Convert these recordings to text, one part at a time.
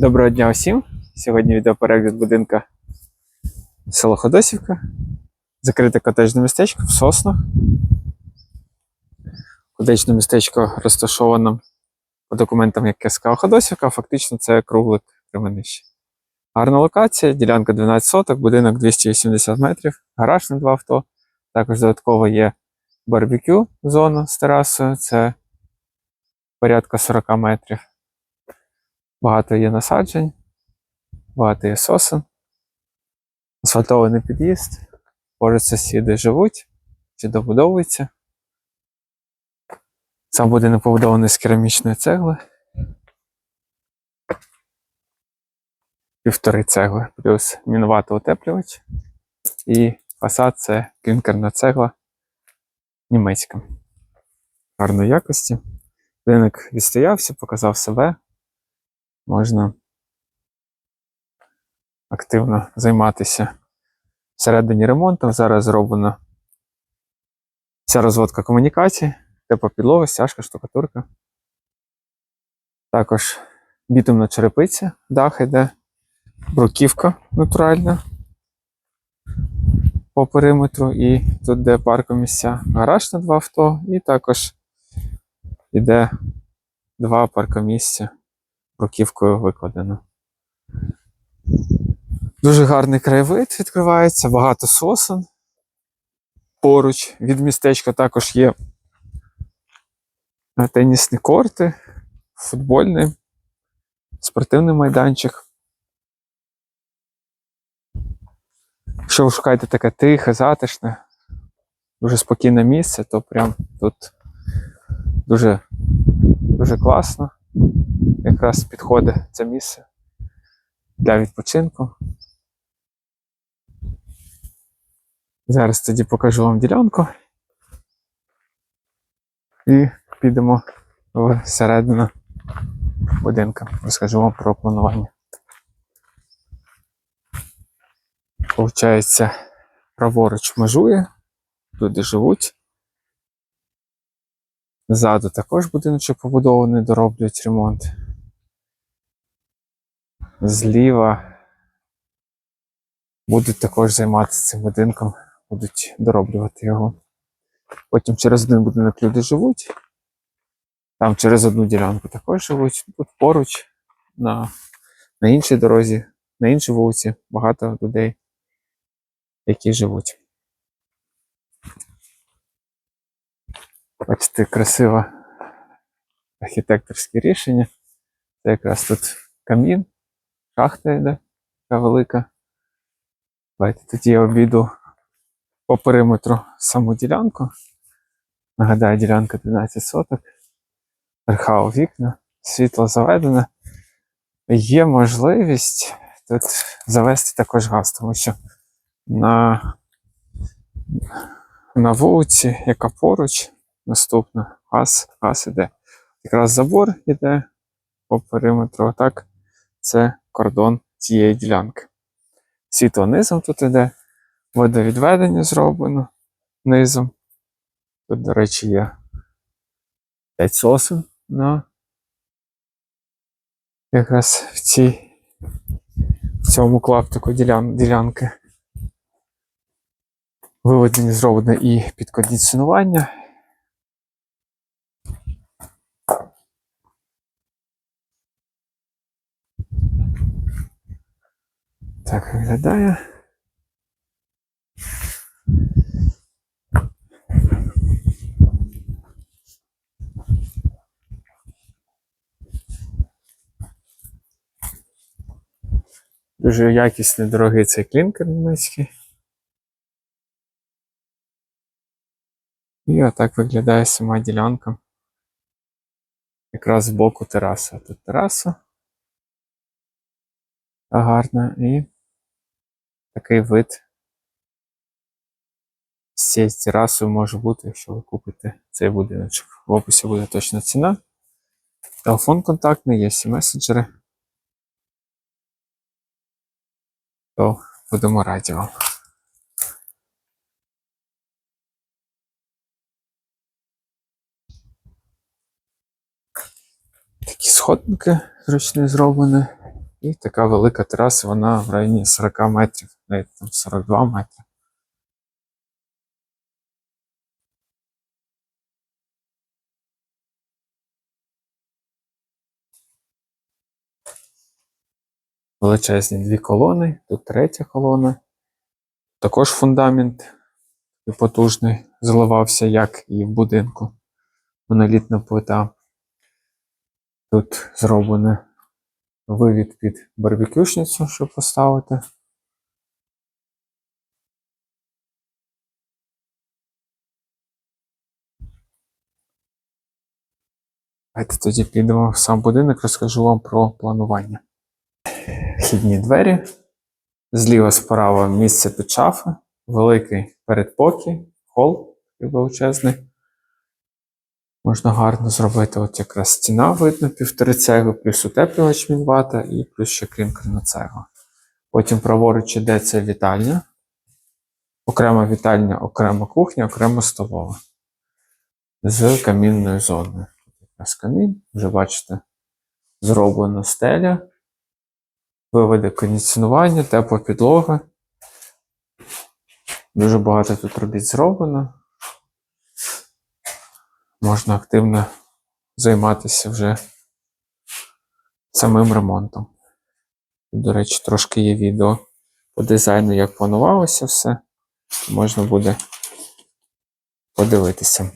Доброго дня усім! Сьогодні відеоперегляд будинка село Ходосівка. Закрите котеджне містечко в Соснах. Котеджне містечко розташовано по документам як КСК Ходосівка, а фактично це круглик Кременища. Гарна локація, ділянка 12 соток, будинок 280 метрів, гараж на два авто. Також додатково є барбекю зона з терасою, це порядка 40 метрів. Багато є насаджень, багато є сосен, асфальтований під'їзд, поруч сусіди живуть чи добудовуються. Сам будинок побудований з керамічної цегли. Півтори цегли, плюс мінувато утеплювач. І фасад це клінкерна цегла німецька. Гарної якості. Будинок відстоявся, показав себе можна активно займатися всередині ремонтом. Зараз зроблена вся розводка комунікацій, тепла підлога, стяжка, штукатурка. Також бітумна черепиця, дах іде, бруківка натуральна по периметру, і тут де паркомісця, гараж на два авто, і також іде два паркомісця бруківкою викладено. Дуже гарний краєвид відкривається, багато сосен. Поруч від містечка також є тенісні корти, футбольний, спортивний майданчик. Якщо ви шукаєте таке тихе, затишне, дуже спокійне місце, то прям тут дуже, дуже класно якраз підходить це місце для відпочинку. Зараз тоді покажу вам ділянку і підемо всередину будинка. Розкажу вам про планування. Получається, праворуч межує, люди живуть. Ззаду також будиночок побудований, дороблюють ремонт. Зліва будуть також займатися цим будинком, будуть дороблювати його. Потім через один будинок люди живуть. Там через одну ділянку також живуть. Тут поруч, на, на іншій дорозі, на іншій вулиці багато людей, які живуть. Бачите, красиве архітекторське рішення. Це якраз тут камін, шахта йде, така велика. Давайте тоді я обійду по периметру саму ділянку. Нагадаю, ділянка 12 соток. Верха вікна, світло заведене. Є можливість тут завести також газ, тому що на, на вулиці, яка поруч, наступна газ, газ іде. Якраз забор іде по периметру. Отак це кордон цієї ділянки. Світло низом тут іде, водовідведення зроблено низом. Тут, до речі, є 5 сосен на якраз в цій в цьому клаптику ділян, ділянки. Виведені зроблено і підкондиціонування. Так виглядає. Дуже якісний, дорогий цей клінкер німецький. І отак виглядає сама ділянка. Якраз з боку тераса. Тут тераса гарна і такий вид з цією терасою може бути, якщо ви купите цей будиночок. В описі буде точна ціна. Телефон контактний, є всі месенджери. То будемо раді вам. Такі сходники зручні зроблені. І така велика тераса, вона в районі 40 метрів, навіть там 42 метри. Величезні дві колони, тут третя колона. Також фундамент потужний зливався, як і в будинку. Монолітна плита. Тут зроблений вивід під барбекюшницю, щоб поставити. Давайте тоді підемо в сам будинок, розкажу вам про планування. Вхідні двері. Зліва справа місце під шафи, великий передпокій, хол такий величезний. Можна гарно зробити от якраз стіна, видно, півтори цегли, плюс утеплювач мінвата і плюс ще клінкерна цегла. Потім праворуч іде це вітальня. Окрема вітальня, окрема кухня, окрема столова. З камінною зоною. Якраз камін, вже бачите, зроблена стеля, виведе кондиціонування, тепла підлога. Дуже багато тут робіт зроблено можна активно займатися вже самим ремонтом. До речі, трошки є відео по дизайну, як планувалося все. Можна буде подивитися.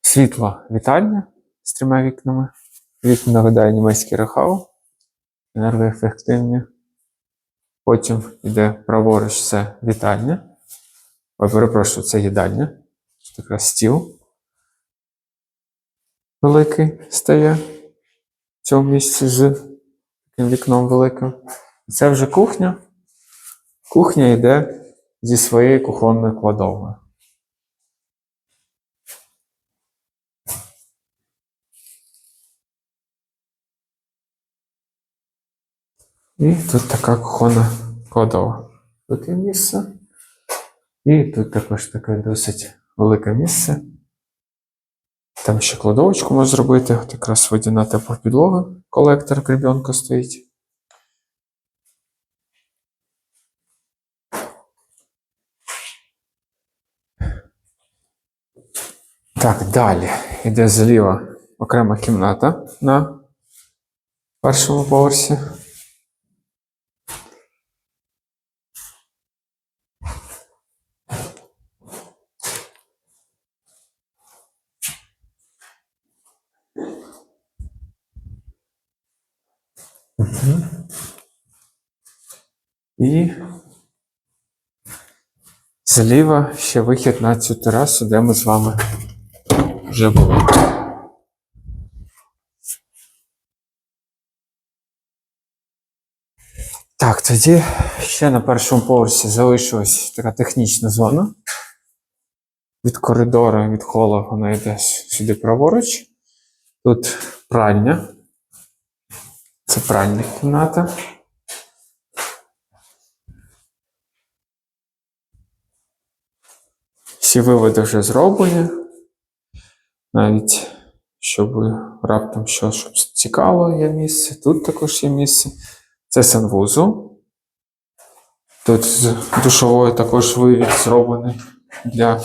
Світло вітальня з трьома вікнами. Вікна нагадає німецький рахау, енергоефективні. Потім йде праворуч це вітальня. Ой, перепрошую, це їдальня. Тут якраз стіл великий стає в цьому місці з таким вікном великим. Це вже кухня. Кухня йде зі своєю кухонною кладовою. І тут така кухонна кладова. Таке місце. І тут також таке досить велике місце. Там ще кладовочку можна зробити. От якраз водяна тепла підлога, колектор гребенка стоїть. Так, далі йде зліва окрема кімната на першому поверсі. І зліва ще вихід на цю терасу, де ми з вами вже були. Так, тоді ще на першому поверсі залишилась така технічна зона. Від коридору, від холу вона йде сюди праворуч. Тут пральня. Це пральна кімната. Всі виводи вже зроблені. Навіть щоб раптом що, щоб цікаво є місце. Тут також є місце. Це санвузол. Тут з душовою також вивід зроблений для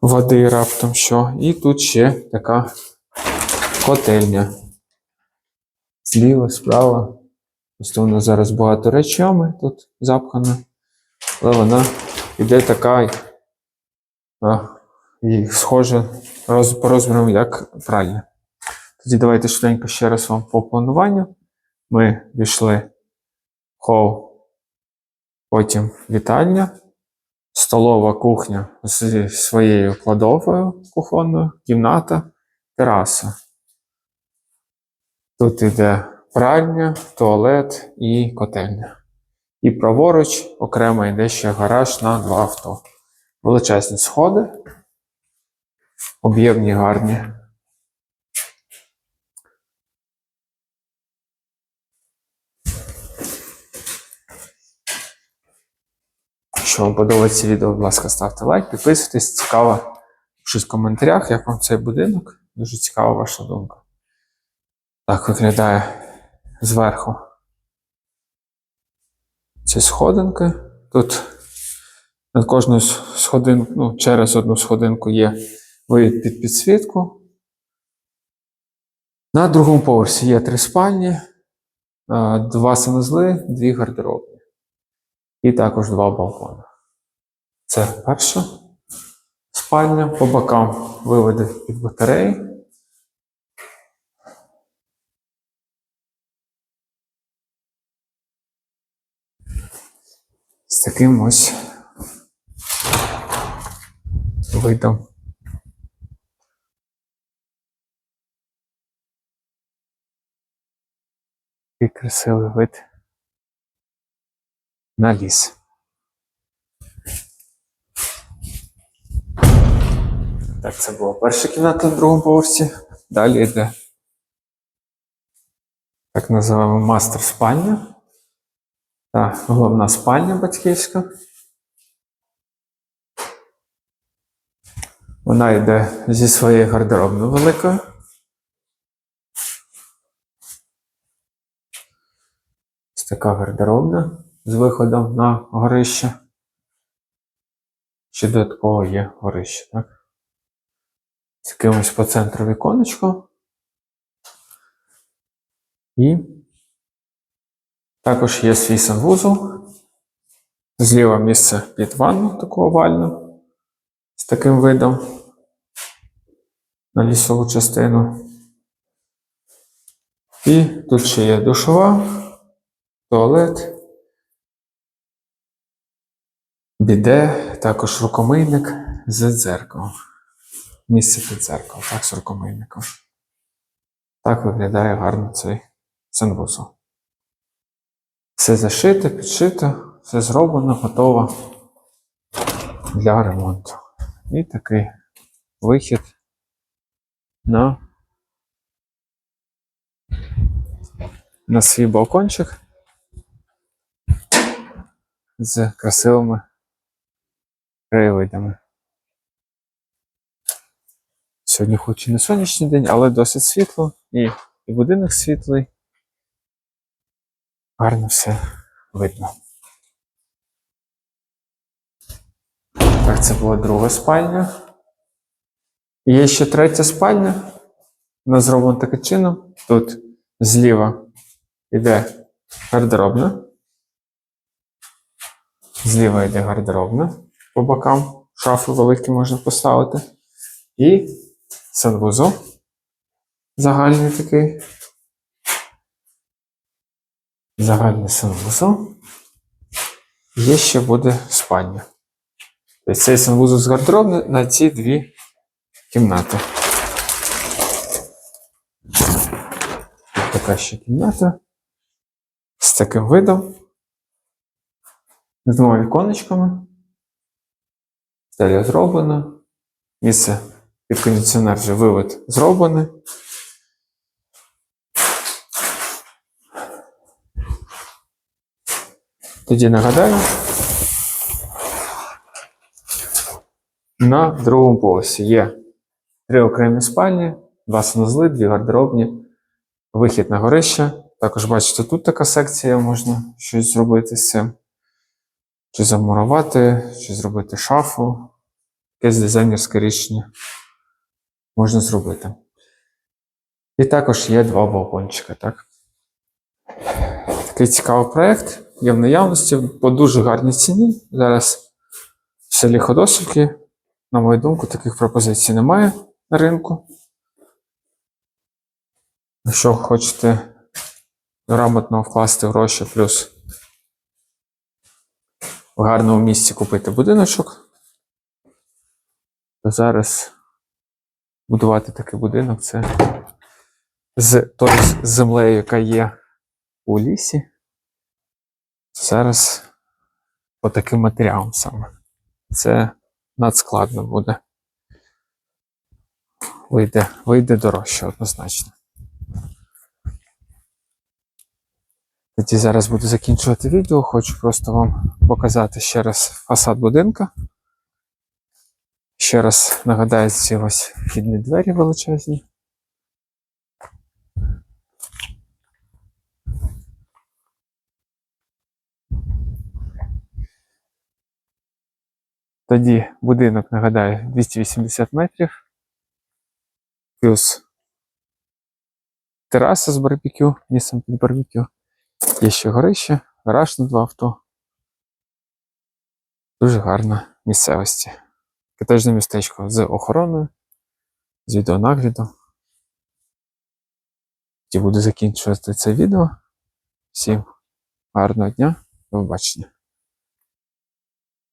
води раптом що. І тут ще така котельня. Зліва, справа. Просто вона зараз багато речами тут запхана. Але вона іде така і схожа роз, по розмірам, як пральня. Тоді давайте швиденько ще раз вам по плануванню. Ми війшли хол, потім вітальня, столова кухня з своєю кладовою кухонною, кімната, тераса. Тут йде пральня, туалет і котельня. І праворуч окремо йде ще гараж на два авто. Величезні сходи, об'ємні гарні. Якщо вам подобається відео, будь ласка, ставте лайк, підписуйтесь, цікаво щось в коментарях, як вам цей будинок. Дуже цікава ваша думка. Так виглядає зверху. Ці сходинки. Тут над кожною сходинкою, ну, через одну сходинку є виїд під підсвітку. На другому поверсі є три спальні, два санузли, дві гардеробні. І також два балкони. Це перша спальня. По бокам виведи під батареї. З таким ось видом. Такий красивий вид на ліс. Так, це була перша кімната на другому поверсі. Далі йде так називаємо мастер спальня. Та головна спальня батьківська. Вона йде зі своєю гардеробною великою. Ось така гардеробна з виходом на горище. Ще додатково є горище, так? З якимось по центру віконечко. І також є свій санвузол. Зліва місце під ванну таку овальну з таким видом на лісову частину. І тут ще є душова, туалет, біде, також рукомийник з дзеркалом. Місце під дзеркалом, так, з рукомийником. Так виглядає гарно цей санвузол. Все зашито, підшито, все зроблено, готово для ремонту. І такий вихід на, на свій балкончик з красивими краєвидами. Сьогодні хоч і не сонячний день, але досить світло і, і будинок світлий. Гарно все видно. Так, це була друга спальня. І Є ще третя спальня. Вона зроблена таким чином. Тут зліва йде гардеробна. Зліва йде гардеробна. По бокам шафи великі можна поставити. І санвузол. Загальний такий. Загальний санвузол. Є ще буде спальня. Тобто цей санвузол з гардеробною на ці дві кімнати. Така ще кімната. З таким видом. З двома віконечками. Далі зроблено. Місце під кондиціонер вже вивод зроблений. Тоді нагадаю. На другому поверсі є три окремі спальні, два санузли, дві гардеробні, вихід на горище. Також бачите, тут така секція, можна щось зробити з цим. Чи замурувати, чи зробити шафу. Якесь дизайнерське рішення можна зробити. І також є два балкончика. Так? Такий цікавий проєкт. Є в наявності по дуже гарній ціні. Зараз в селі Ходосівки, на мою думку, таких пропозицій немає на ринку. Якщо хочете грамотно вкласти гроші, плюс в гарному місці купити будиночок, то зараз будувати такий будинок це з тою землею, яка є у лісі. Зараз по таким матеріалам саме. Це надскладно буде. Вийде, вийде дорожче однозначно. Тоді зараз буду закінчувати відео. Хочу просто вам показати ще раз фасад будинка. Ще раз нагадаю ці ось вхідні двері величезні. Тоді будинок, нагадаю, 280 метрів. Плюс тераса з барбекю, місцем під барбекю. Є ще горище, гараж на два авто. Дуже гарна місцевості. Котежне містечко з охороною, з відеонаглядом. І буду закінчувати це відео. Всім гарного дня, до побачення.